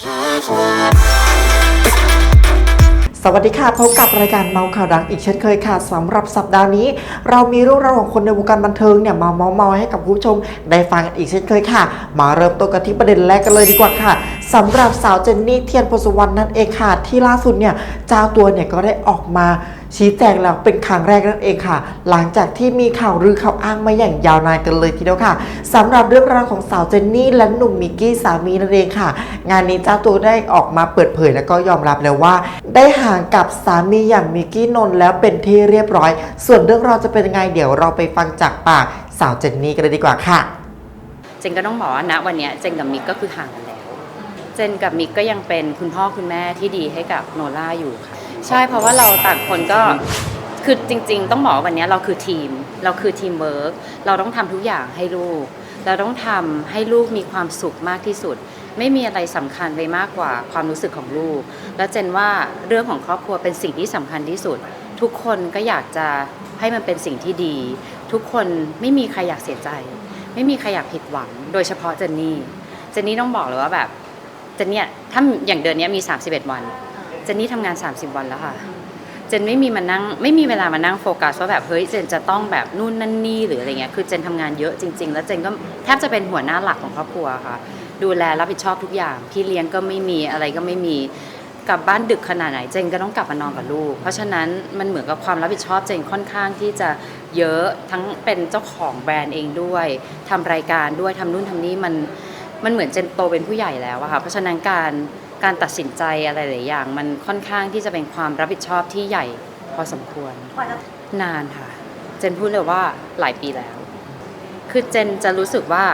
สวัสดีค่ะพบกับรายการเมาข่าวดังอีกเช่นเคยค่ะสำหรับสัปดาห์นี้ เรามีเรื่องราวของคนในวงการบันเทิงเนี่ยมาเมาเมาให้กับผู้ชมได้ฟังกันอีกเช่นเคยค่ะ มาเริ่มต้นกันที่ประเด็นแรกกันเลยดีกว่าค่ะสำหรับสาวเจนนี่เทียนโพสุวรรณนั่นเองค่ะที่ล่าสุดเนี่ยเจ้าตัวเนี่ยก็ได้ออกมา ชี้แจงแล้วเป็นครั้งแรกนั่นเองค่ะ หลังจากที่มีข่าวลือข่าวอ้างมาอย่างยาวนานกันเลยทีเดียวค่ะสำหรับเรื่องราวของสาวเจนนี่และหนุ่มมิกกี้สามีนั่นเองค่ะ งานนี้เจ้าตัวได้ออกมาเปิดเผยแล้วก็ยอมรับแล้วว่า ได้ห่างกับสามีอย่างมิกกี้นนท์แล้วเป็นที่เรียบร้อย ส่วนเรื่องราวจะเป็นยังไงเดี๋ยวเราไปฟังจากปากสาวเจนนี่กันเลยดีกว่าค่ะ เจนก็ต้องบอกว่าณวันนี้เจนกับมิกก็คือห่างกันแล้ว เจนกับมิกก็ยังเป็นคุณพ่อคุณแม่ที่ดีให้กับโนล่าอยู่ค่ะ ใช่เพราะว่าเราต่างคนก็คือจริง ๆ ต้องบอกว่าวันนี้เราคือทีม เราคือทีมเวิร์กเราต้องทำทุกอย่างให้ลูก เราต้องทำให้ลูกมีความสุขมากที่สุด ไม่มีอะไรสำคัญไปมากกว่าความรู้สึกของลูก แล้วเจนว่าเรื่องของครอบครัวเป็นสิ่งที่สำคัญที่สุด ทุกคนก็อยากจะให้มันเป็นสิ่งที่ดี ทุกคนไม่มีใครอยากเสียใจ ไม่มีใครอยากผิดหวัง โดยเฉพาะเจนนี่เจนนี่ต้องบอกเลยว่าแบบเจนเนี่ยถ้าอย่างเดือนนี้มี 31 วัน จนนี่ทำงาน 30 วันแล้วค่ะ เจนไม่มีมานั่งไม่มีเวลามานั่งโฟกัสว่าแบบเฮ้ยเจนจะต้องแบบนู่นนั่นนี่หรืออะไรเงี้ยคือเจนทำงานเยอะจริง ๆ แล้วเจนก็แทบจะเป็นหัวหน้าหลักของครอบครัวค่ะ ดูแลรับผิดชอบทุกอย่างพี่เลี้ยงก็ไม่มีอะไรก็ไม่มีกลับบ้านดึกขนาดไหนเจนก็ต้องกลับมานอนกับลูก เพราะฉะนั้นมันเหมือนกับความรับผิดชอบเจนค่อนข้างที่จะเยอะทั้งเป็นเจ้าของแบรนด์เองด้วยทำรายการด้วยทำนู่นทำนี่มันมันเหมือนเจนโตเป็นผู้ใหญ่แล้วอะค่ะเพราะฉะนั้นการ การตัดสินใจอะไรหลายอย่าง มันค่อนข้างที่จะเป็นความรับผิดชอบที่ใหญ่พอสมควรนานค่ะ เจนพูดเลยว่าหลายปีแล้ว คือเจนจะรู้สึกว่า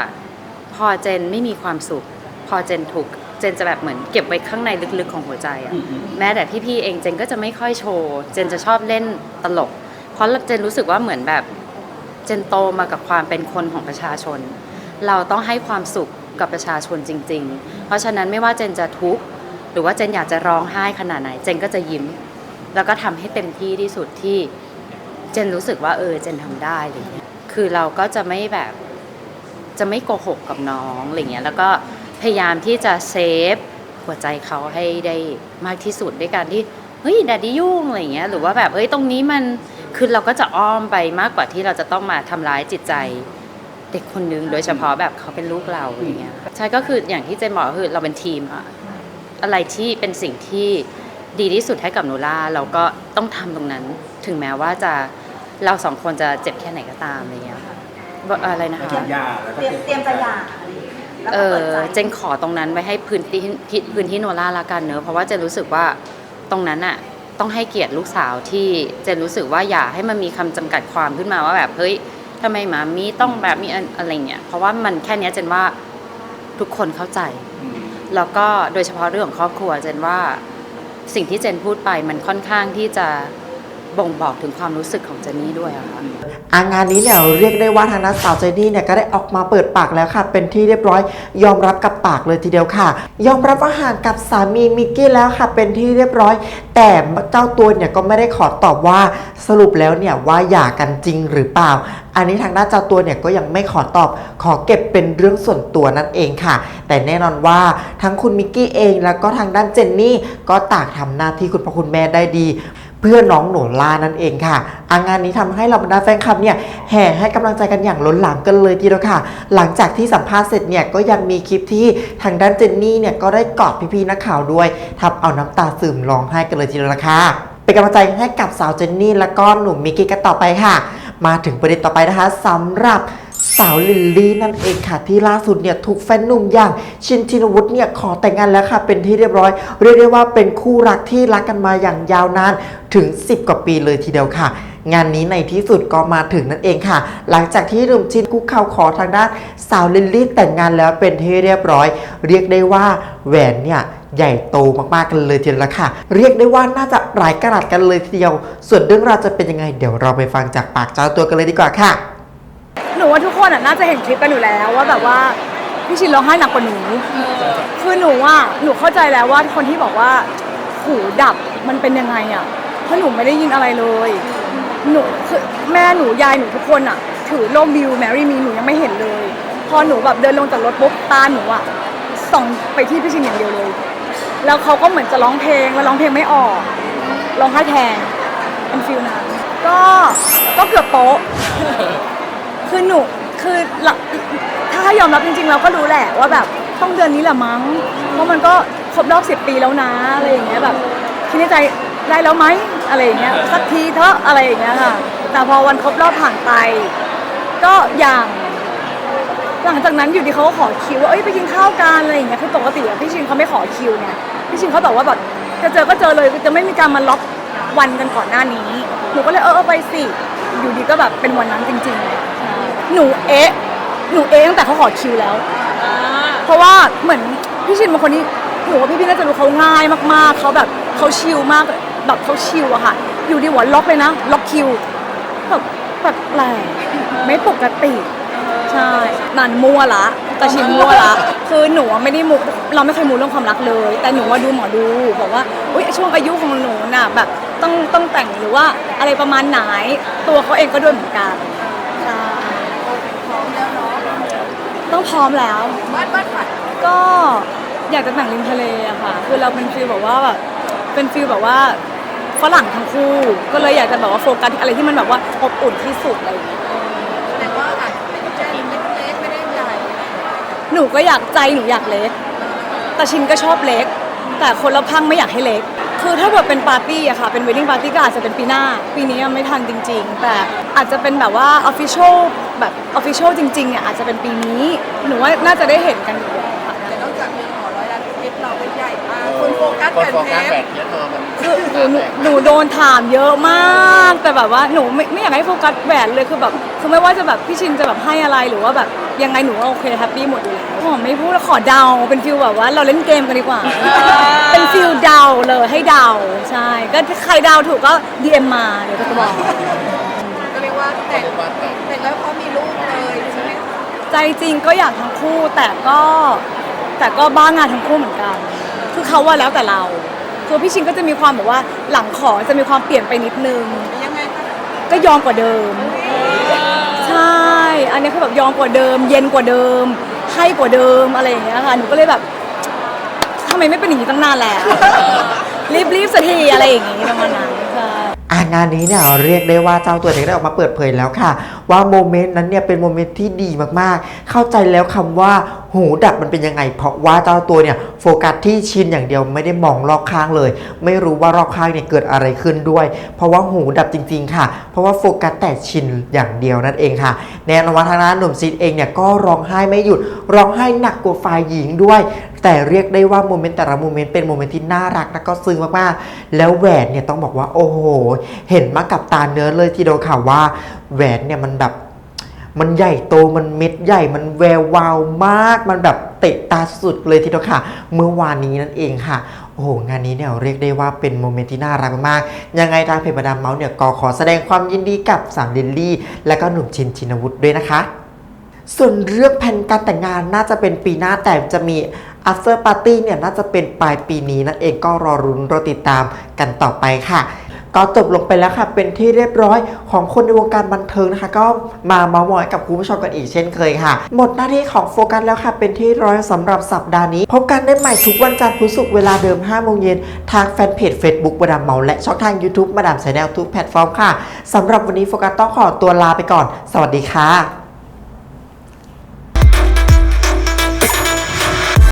พอเจนไม่มีความสุข พอเจนถูกข์เจนจะแบบเหมือนเก็บไว้ข้างในลึกๆของหัวใจอะแม้แต่พี่ๆเองเจนก็จะไม่ค่อยโชว์เจนจะชอบเล่นตลก เพราะเจนรู้สึกว่าเหมือนแบบเจนโตมากับความเป็นคนของประชาชน เราต้องให้ความสุขกับประชาชนจริง ๆ เพราะฉะนั้นไม่ว่าเจนจะทุกข์ หรือว่าเจนอยากจะร้องไห้ขนาดไหน เจนก็จะยิ้ม แล้วก็ทำให้เต็มที่ที่สุดที่เจนรู้สึกว่าเออเจนทำได้อะไรเงี้ยคือเราก็จะไม่แบบจะไม่โกหกกับน้องอะไรเงี้ยแล้วก็พยายามที่จะเซฟหัวใจเขาให้ได้มากที่สุดด้วยการที่เฮ้ยแดดดี้ยุ่งอะไรเงี้ยหรือว่าแบบเอ้ยตรงนี้มันคือเราก็จะอ้อมไปมากกว่าที่เราจะต้องมาทำร้ายจิตใจเด็กคนนึงโดยเฉพาะแบบเขาเป็นลูกเราอย่างเงี้ยใช่ก็คืออย่างที่เจนบอกคือเราเป็นทีมอะ อะไรที่เป็นสิ่งที่ดีที่สุดให้กับโนล่าเราก็ต้องทำตรงนั้น ถึงแม้ว่าจะเราสองคนจะเจ็บแค่ไหนก็ตามอะไรเงี้ยค่ะว่าอะไรนะคะยาแล้วก็เตรียมเตรียมจะหย่าแล้วเอก็อเปิดใจเจนขอตรงนั้นไว้ให้พื้นที่ที่พื้นที่โนล่าละกันเนอะเพราะว่าเจนรู้สึกว่าตรงนั้นอะต้องให้เกียรติลูกสาวที่เจนรู้สึกว่าอย่าให้มันมีคำจำกัดความขึ้นมาว่าแบบเฮ้ยทำไมหมามีต้องแบบมีอะไรเงี้ยเพราะว่ามันแค่เนี้ยเจนว่าทุกคนเข้าใจ แล้วก็โดยเฉพาะเรื่องของครอบครัวเจนว่าสิ่งที่เจนพูดไปมันค่อนข้างที่จะบ่งบอกถึงความรู้สึกของเจนนี่ด้วยอะค่ะอางานนี้เนี่ยเรียกได้ว่าทางนักสาวเจนนี่เนี่ยก็ได้ออกมาเปิดปากแล้วค่ะ เป็นที่เรียบร้อยยอมรับกับ ปากเลยทีเดียวค่ะ ยอมรับว่าห่างกับสามีมิกกี้แล้วค่ะ เป็นที่เรียบร้อย แต่เจ้าตัวเนี่ยก็ไม่ได้ขอตอบว่าสรุปแล้วเนี่ยว่าหย่ากันจริงหรือเปล่า อันนี้ทางด้านเจ้าตัวเนี่ยก็ยังไม่ขอตอบ ขอเก็บเป็นเรื่องส่วนตัวนั่นเองค่ะ แต่แน่นอนว่าทั้งคุณมิกกี้เองแล้วก็ทางด้านเจนนี่ก็ต่างทำหน้าที่คุณพ่อคุณแม่ได้ดี พื่อน้องหนูล่านั่นเองค่ะ อางานนี้ทำให้เราบรรดาแฟนคลับเนี่ยแห่ให้กำลังใจกันอย่างล้นหลามกันเลยทีเดียวค่ะ หลังจากที่สัมภาษณ์เสร็จเนี่ยก็ยังมีคลิปที่ทางด้านเจนนี่เนี่ยก็ได้กอดพี่ๆนักข่าวด้วยทำเอาน้ำตาซึมร้องไห้กันเลยทีเดียวละค่ะเป็นกำลังใจให้กับสาวเจนนี่และก็หนุ่มมิกกี้กันต่อไปค่ะ มาถึงประเด็นต่อไปนะคะสำหรับ สาวลิลลี่นั่นเองค่ะที่ล่าสุดเนี่ยถูกแฟนหนุ่มอย่างชินชินวุฒิเนี่ยขอแต่งงานแล้วค่ะ เป็นที่เรียบร้อย เรียกได้ว่าเป็นคู่รักที่รักกันมาอย่างยาวนานถึง 10 กว่าปีเลยทีเดียวค่ะงานนี้ในที่สุดก็มาถึงนั่นเองค่ะ หลังจากที่หนุ่มชินคุกเข่าขอทางด้านสาวลิลลี่แต่งงานแล้วเป็นที่เรียบร้อย เรียกได้ว่าแหวนเนี่ยใหญ่โตมากๆกันเลยทีเดียวละค่ะ เรียกได้ว่าน่าจะหลายกระดัดกันเลยทีเดียว ส่วนเรื่องราวจะเป็นยังไง เดี๋ยวเราไปฟังจากปากเจ้าตัวกันเลยดีกว่าค่ะ หนูว่าทุกคนอะน่าจะเห็นคลิปกันอยู่แล้วว่าแบบว่าพี่ชินร้องไห้หนักกว่าหนูคือหนูว่าหนูเข้าใจแล้วว่าคนที่บอกว่าหูดับมันเป็นยังไงอะเพราะหนูไม่ได้ยินอะไรเลย หนูคือแม่หนูยายหนูทุกคนอะ ถือร่มบิวแมรี่มีหนูยังไม่เห็นเลย พอหนูแบบเดินลงจากรถปุ๊บตาหนูอะส่องไปที่พี่ชินอย่างเดียวเลย แล้วเขาก็เหมือนจะร้องเพลงแล้วร้องเพลงไม่ออกร้องไห้แทนเป็นฟิลนั้นก็ก็เกือบโป๊ะ คือหนูคือหลักถ้ายอมรับจริงๆ เราก็รู้แหละว่าแบบต้องเดือนนี้แหละมั้ง เพราะมันก็ครบรอบสิบปีแล้วนะอะไรอย่างเงี้ยแบบคิดในใจได้แล้วไหมอะไรอย่างเงี้ยสักทีเถอะอะไรอย่างเงี้ยค่ะ แต่พอวันครบรอบผ่านไป ก็อย่าง หลังจากนั้นอยู่ดีเขาก็ขอคิวว่าเอ้ยไปกินข้าวกันอะไรอย่างเงี้ยคือปกติอะพี่ชินเขาไม่ขอคิวไงพี่ชินเขาบอกว่าแบบจะเจอก็เจอเลยจะไม่มีการมาล็อกวันกันก่อนหน้านี้หนูก็เลยเออเออไปสิอยู่ดีก็แบบเป็นวันนั้นจริง ๆ หนูเอ๊ะหนูเอ๊ะตั้งแต่เขาขอคิวแล้ว เพราะว่าเหมือนพี่ชินเป็นคนที่หนูว่าพี่พี่น่าจะรู้เขาง่ายมากๆเขาแบบเขาชิลมากแบบเขาชิลอะค่ะ อยู่ดีหัวล็อกเลยนะ ล็อกคิวแบบแบบแปลกไม่ปกติ ใช่นันมั่วละแต่ชินมั่วละคือหนูอะไม่ได้มุกเราไม่เคยมูเรื่องความรักเลย แต่หนูว่าดูหมอดูบอกว่าอุ้ยช่วงอายุของหนูน่ะแบบต้องต้องแต่งหรือว่าอะไรประมาณไหนตัวเขาเองก็ด้วยเหมือนกันใช่ ต้องพร้อมแล้ว บ้านบ้านฝันก็อยากจะแต่งริมทะเลอะค่ะ คือเราเป็นฟีลแบบว่าแบบเป็นฟีลแบบว่าฝรั่งทั้งคู่ ก็เลยอยากจะแบบว่าโฟกัสที่อะไรที่มันแบบว่าอบอุ่นที่สุดอะไรอย่างเงี้ย แต่ว่าอาจจะไม่ได้แจ้งไม่ได้เล็กไม่ได้ใหญ่หนูก็อยากใจหนูอยากเล็ก แต่ชินก็ชอบเล็ก แต่คนละพังไม่อยากให้เล็ก คือถ้าเกิดเป็นปาร์ตี้อะค่ะ เป็นเวดดิ้งปาร์ตี้ก็อาจจะเป็นปีหน้า ปีนี้ยังไม่ทันจริง ๆ แต่อาจจะเป็นแบบว่าออฟฟิเชียล แบบออฟฟิเชียลจริงๆเนี่ยอาจจะเป็นปีนี้ หนูว่าน่าจะได้เห็นกันอยู่แล้วค่ะแต่นอกจากเรือนหอร้อยล้านเพชรเราเป็นใหญ่มากคนโฟกัสคนแผ่นโฟเพกัสชแบรบเนี้ยเธอมันคือหนูหนูหนูโดนถามเยอะมาก แต่แบบว่าหนูไม่ไม่อยากให้โฟกัสแหวนเลยคือแบบคือไม่ว่าจะแบบพี่ชินจะแบบให้อะไรหรือว่าแบบยังไงหนูก็โอเคแฮปปี้หมดอยู่แล้วขอไม่พูดแล้วขอเดาเป็นฟิลแบบว่าเราเล่นเกมกันดีกว่า เป็นฟิลเดาเลยให้เดาใช่ก็ใครเดาถูกก็ DM มาเดี๋ยวก็จะบอกก็เรียก ว่าแต่งแต่งแล้วเขามีลูกเลยใช่ไหมคะใจจริงก็อยากทั้งคู่แต่ก็แต่ก็บ้างานทั้งคู่เหมือนกัน คือเขาว่าแล้วแต่เราคือพี่ชินก็จะมีความแบบว่าหลังขอจะมีความเปลี่ยนไปนิดนึง ยังไงคะก็ยอมกว่าเดิม ใช่ อันนี้คือแบบยอมกว่าเดิม เย็นกว่าเดิม ให้กว่าเดิมอะไรอย่างเงี้ยค่ะหนูก็เลยแบบทำไมไม่เป็นอย่างนี้ตั้งนานแล้วรีบรีบๆสักทีอะไรอย่างงี้ประมาณนั้นใช่อ่า งานนี้เนี่ยเรียกได้ว่าเจ้าตัวเนี่ยได้ออกมาเปิดเผยแล้วค่ะ ว่าโมเมนต์นั้นเนี่ยเป็นโมเมนต์ที่ดีมากๆ เข้าใจแล้วคำว่า หูดับมันเป็นยังไง เพราะว่าเจ้าตัวเนี่ยโฟกัสที่ชินอย่างเดียวไม่ได้มองรอบข้างเลย ไม่รู้ว่ารอบข้างเนี่ยเกิดอะไรขึ้นด้วย เพราะว่าหูดับจริง ๆ ค่ะ เพราะว่าโฟกัสแต่ชินอย่างเดียวนั่นเองค่ะ แน่นอนว่าทางด้านหนุ่มซีดเองเนี่ยก็ร้องไห้ไม่หยุดร้องไห้หนักกว่าฝ่ายหญิงด้วย แต่เรียกได้ว่าโมเมนต์แต่ละโมเมนต์เป็นโมเมนต์ที่น่ารักและก็ซึ้งมากๆ แล้วแหวนเนี่ยต้องบอกว่าโอ้โห เห็นมากับตาเนื้อเลยทีเดียวค่ะว่าแหวนเนี่ยมันแบบ มันใหญ่โตมันเม็ดใหญ่มันแวววาวมาก มันแบบเตะตาสุดเลยทีเดียวค่ะ เมื่อวานนี้นั่นเองค่ะโอ้โหงานนี้เนี่ยเรียกได้ว่าเป็นโมเมนต์ที่น่ารักมาก ยังไงทางเพจมาดามเมาส์เนี่ยก็ขอแสดงความยินดีกับสาวลิลลี่ และก็หนุ่มชินชินวุฒิด้วยนะคะ ส่วนเรื่องแผนการแต่งงานน่าจะเป็นปีหน้าแต่จะมี after party เนี่ยน่าจะเป็นปลายปีนี้นั่นเองก็รอรุ้นรอติดตามกันต่อไปค่ะ ก็จบลงไปแล้วค่ะเป็นที่เรียบร้อยของคนในวงการบันเทิงนะคะ ก็มาเมาส์มอยกับคุณผู้ชมกันอีกเช่นเคยค่ะ หมดหน้าที่ของโฟกัสแล้วค่ะ เป็นที่ร้อยสำหรับสัปดาห์นี้ พบกันได้ใหม่ทุกวันจันทร์พุธศุกร์เวลาเดิม5โมงเย็นทางแฟนเพจ Facebook มาดามเมาและช่องทาง YouTube มาดามชาแนลทุกแพลตฟอร์มค่ะสำหรับวันนี้โฟกัสต้องขอตัวลาไปก่อน สวัสดีค่ะ